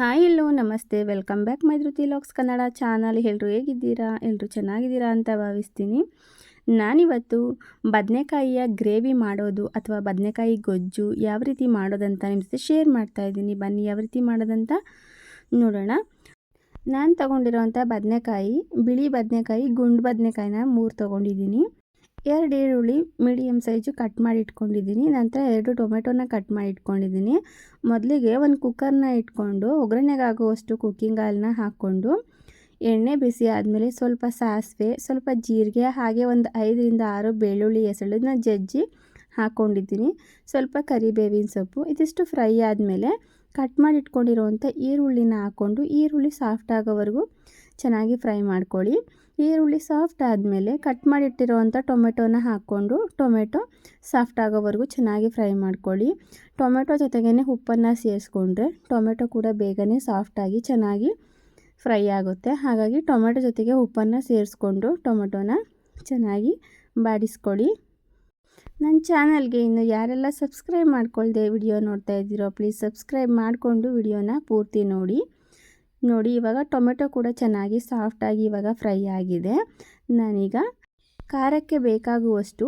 Hi hello, ನಮಸ್ತೆ. Welcome back ಮೈದ್ರುತಿ ಲಾಕ್ಸ್ ಕನ್ನಡ ಚಾನಲ್. ಎಲ್ಲರೂ ಹೇಗಿದ್ದೀರಾ? ಎಲ್ಲರೂ ಚೆನ್ನಾಗಿದ್ದೀರಾ ಅಂತ ಭಾವಿಸ್ತೀನಿ. ನಾನಿವತ್ತು ಬದನೆಕಾಯಿಯ ಗ್ರೇವಿ ಮಾಡೋದು ಅಥವಾ ಬದನೆಕಾಯಿ ಗೊಜ್ಜು ಯಾವ ರೀತಿ ಮಾಡೋದಂತ ನಿಮ್ಮ ಜೊತೆ ಶೇರ್ ಮಾಡ್ತಾ ಇದ್ದೀನಿ. ಬನ್ನಿ ಯಾವ ರೀತಿ ಮಾಡೋದಂತ ನೋಡೋಣ. ನಾನು ತೊಗೊಂಡಿರೋವಂಥ ಬದನೆಕಾಯಿ, ಬಿಳಿ ಬದನೆಕಾಯಿ, ಗುಂಡು ಬದನೆಕಾಯಿನ ಮೂರು ತೊಗೊಂಡಿದ್ದೀನಿ. ಎರಡು ಈರುಳ್ಳಿ ಮೀಡಿಯಮ್ ಸೈಜು ಕಟ್ ಮಾಡಿ ಇಟ್ಕೊಂಡಿದ್ದೀನಿ. ನಂತರ ಎರಡು ಟೊಮೆಟೊನ ಕಟ್ ಮಾಡಿ ಇಟ್ಕೊಂಡಿದ್ದೀನಿ. ಮೊದಲಿಗೆ ಒಂದು ಕುಕ್ಕರ್ನ ಇಟ್ಕೊಂಡು ಒಗ್ಗರಣೆಗೆ ಆಗುವಷ್ಟು ಕುಕ್ಕಿಂಗ್ ಆಯಿಲ್ನ ಹಾಕ್ಕೊಂಡು ಎಣ್ಣೆ ಬಿಸಿ ಆದಮೇಲೆ ಸ್ವಲ್ಪ ಸಾಸಿವೆ, ಸ್ವಲ್ಪ ಜೀರಿಗೆ, ಹಾಗೆ ಒಂದು ಐದರಿಂದ ಆರು ಬೆಳ್ಳುಳ್ಳಿ ಹೆಸಳನ್ನ ಜಜ್ಜಿ ಹಾಕ್ಕೊಂಡಿದ್ದೀನಿ ಸ್ವಲ್ಪ ಕರಿಬೇವಿನ ಸೊಪ್ಪು, ಇದಿಷ್ಟು ಫ್ರೈ ಆದಮೇಲೆ ಕಟ್ ಮಾಡಿ ಇಟ್ಕೊಂಡಿರುವಂಥ ಈರುಳ್ಳಿನ ಹಾಕ್ಕೊಂಡು, ಈರುಳ್ಳಿ ಸಾಫ್ಟ್ ಆಗೋವರೆಗೂ ಚೆನ್ನಾಗಿ ಫ್ರೈ ಮಾಡ್ಕೊಳ್ಳಿ. ಈರುಳ್ಳಿ ಸಾಫ್ಟ್ ಆದಮೇಲೆ ಕಟ್ ಮಾಡಿಟ್ಟಿರೋವಂಥ ಟೊಮೆಟೊನ ಹಾಕ್ಕೊಂಡು ಟೊಮೆಟೊ ಸಾಫ್ಟ್ ಆಗೋವರೆಗೂ ಚೆನ್ನಾಗಿ ಫ್ರೈ ಮಾಡ್ಕೊಳ್ಳಿ. ಟೊಮೆಟೊ ಜೊತೆಗೇ ಉಪ್ಪನ್ನು ಸೇರಿಸ್ಕೊಂಡ್ರೆ ಟೊಮೆಟೊ ಕೂಡ ಬೇಗನೆ ಸಾಫ್ಟಾಗಿ ಚೆನ್ನಾಗಿ ಫ್ರೈ ಆಗುತ್ತೆ. ಹಾಗಾಗಿ ಟೊಮೆಟೊ ಜೊತೆಗೆ ಉಪ್ಪನ್ನು ಸೇರಿಸ್ಕೊಂಡು ಟೊಮೆಟೊನ ಚೆನ್ನಾಗಿ ಬಾಡಿಸ್ಕೊಳ್ಳಿ. ನನ್ನ ಚಾನಲ್ಗೆ ಇನ್ನು ಯಾರೆಲ್ಲ ಸಬ್ಸ್ಕ್ರೈಬ್ ಮಾಡ್ಕೊಳ್ದೆ ವಿಡಿಯೋ ನೋಡ್ತಾ ಇದ್ದೀರೋ ಪ್ಲೀಸ್ ಸಬ್ಸ್ಕ್ರೈಬ್ ಮಾಡಿಕೊಂಡು ವಿಡಿಯೋನ ಪೂರ್ತಿ ನೋಡಿ. ನೋಡಿ, ಇವಾಗ ಟೊಮೆಟೊ ಕೂಡ ಚೆನ್ನಾಗಿ ಸಾಫ್ಟಾಗಿ ಇವಾಗ ಫ್ರೈ ಆಗಿದೆ. ನಾನೀಗ ಖಾರಕ್ಕೆ ಬೇಕಾಗುವಷ್ಟು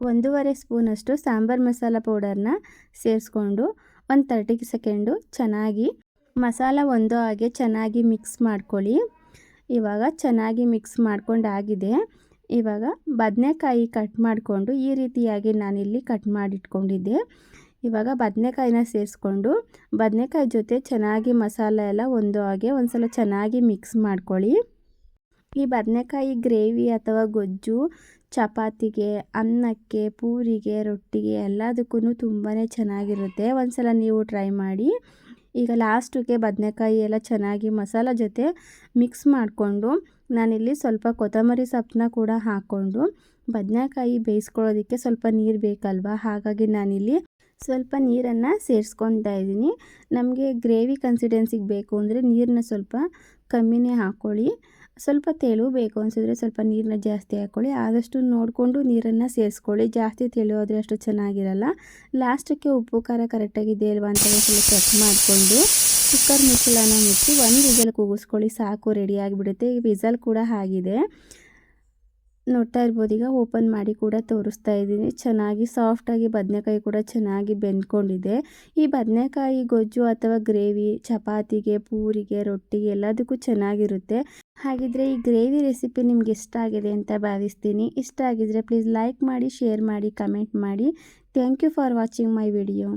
ಒಂದೂವರೆ ಸ್ಪೂನಷ್ಟು ಸಾಂಬಾರು ಮಸಾಲ ಪೌಡರ್ನ ಸೇರಿಸ್ಕೊಂಡು ಒಂದು ತರ್ಟಿ ಸೆಕೆಂಡು ಚೆನ್ನಾಗಿ ಮಸಾಲ ಒಂದು ಹಾಗೆ ಚೆನ್ನಾಗಿ ಮಿಕ್ಸ್ ಮಾಡ್ಕೊಳ್ಳಿ. ಇವಾಗ ಚೆನ್ನಾಗಿ ಮಿಕ್ಸ್ ಮಾಡ್ಕೊಂಡಾಗಿದೆ. ಇವಾಗ ಬದನೆಕಾಯಿ ಕಟ್ ಮಾಡಿಕೊಂಡು ಈ ರೀತಿಯಾಗಿ ನಾನಿಲ್ಲಿ ಕಟ್ ಮಾಡಿಟ್ಕೊಂಡಿದ್ದೆ. ಇವಾಗ ಬದನೆಕಾಯಿನ ಸೇರಿಸ್ಕೊಂಡು ಬದನೆಕಾಯಿ ಜೊತೆ ಚೆನ್ನಾಗಿ ಮಸಾಲೆ ಎಲ್ಲ ಒಂದು ಹಾಗೆ ಒಂದು ಸಲ ಚೆನ್ನಾಗಿ ಮಿಕ್ಸ್ ಮಾಡ್ಕೊಳ್ಳಿ. ಈ ಬದನೆಕಾಯಿ ಗ್ರೇವಿ ಅಥವಾ ಗೊಜ್ಜು, ಚಪಾತಿಗೆ, ಅನ್ನಕ್ಕೆ, ಪೂರಿಗೆ, ರೊಟ್ಟಿಗೆ ಎಲ್ಲದಕ್ಕೂ ತುಂಬಾ ಚೆನ್ನಾಗಿರುತ್ತೆ. ಒಂದು ಸಲ ನೀವು ಟ್ರೈ ಮಾಡಿ. ಈಗ ಲಾಸ್ಟಿಗೆ ಬದನೆಕಾಯಿ ಎಲ್ಲ ಚೆನ್ನಾಗಿ ಮಸಾಲ ಜೊತೆ ಮಿಕ್ಸ್ ಮಾಡಿಕೊಂಡು ನಾನಿಲ್ಲಿ ಸ್ವಲ್ಪ ಕೊತ್ತಂಬರಿ ಸೊಪ್ಪನ್ನ ಕೂಡ ಹಾಕ್ಕೊಂಡು ಬದನೆಕಾಯಿ ಬೇಯಿಸ್ಕೊಳ್ಳೋದಕ್ಕೆ ಸ್ವಲ್ಪ ನೀರು ಬೇಕಲ್ವ? ಹಾಗಾಗಿ ನಾನಿಲ್ಲಿ ಸ್ವಲ್ಪ ನೀರನ್ನು ಸೇರಿಸ್ಕೊತಾ ಇದ್ದೀನಿ. ನಮಗೆ ಗ್ರೇವಿ ಕನ್ಸಿಡೆನ್ಸಿಗೆ ಬೇಕು ಅಂದರೆ ನೀರನ್ನ ಸ್ವಲ್ಪ ಕಮ್ಮಿನೇ ಹಾಕ್ಕೊಳ್ಳಿ ಸ್ವಲ್ಪ ತೆಳು ಬೇಕು ಅನಿಸಿದ್ರೆ ಸ್ವಲ್ಪ ನೀರನ್ನ ಜಾಸ್ತಿ ಹಾಕ್ಕೊಳ್ಳಿ ಆದಷ್ಟು ನೋಡಿಕೊಂಡು ನೀರನ್ನು ಸೇರಿಸ್ಕೊಳ್ಳಿ. ಜಾಸ್ತಿ ತೆಳು ಆದರೆ ಅಷ್ಟು ಚೆನ್ನಾಗಿರಲ್ಲ. ಲಾಸ್ಟಕ್ಕೆ ಉಪ್ಪು, ಖಾರ ಕರೆಕ್ಟಾಗಿದೆ ಅಲ್ವಾ ಅಂತ ಸ್ವಲ್ಪ ಚೆಕ್ ಮಾಡಿಕೊಂಡು ಕುಕ್ಕರ್ ಮುಚ್ಚಳನ ಮುಚ್ಚಿ ಒಂದು ವಿಸಲ್ ಕೂಗಿಸ್ಕೊಳ್ಳಿ. ಸಾಕು ರೆಡಿ ಆಗಿಬಿಡುತ್ತೆ. ಈ ವಿಸಲ್ ಕೂಡ ಆಗಿದೆ. ನೋಡ್ತಾ ಇರ್ಬೋದು. ಈಗ ಓಪನ್ ಮಾಡಿ ಕೂಡ ತೋರಿಸ್ತಾ ಇದ್ದೀನಿ. ಚೆನ್ನಾಗಿ ಸಾಫ್ಟಾಗಿ ಬದನೆಕಾಯಿ ಕೂಡ ಚೆನ್ನಾಗಿ ಬೆಂದ್ಕೊಂಡಿದೆ. ಈ ಬದನೆಕಾಯಿ, ಗೊಜ್ಜು ಅಥವಾ ಗ್ರೇವಿ ಚಪಾತಿಗೆ, ಪೂರಿಗೆ, ರೊಟ್ಟಿಗೆ ಎಲ್ಲದಕ್ಕೂ ಚೆನ್ನಾಗಿರುತ್ತೆ. ಹಾಗಿದ್ರೆ ಈ ಗ್ರೇವಿ ರೆಸಿಪಿ ನಿಮ್ಗೆ ಇಷ್ಟ ಆಗಿದೆ ಅಂತ ಭಾವಿಸ್ತೀನಿ. ಇಷ್ಟ ಆಗಿದ್ರೆ ಪ್ಲೀಸ್ ಲೈಕ್ ಮಾಡಿ ಶೇರ್ ಮಾಡಿ ಕಮೆಂಟ್ ಮಾಡಿ. Thank you for watching my video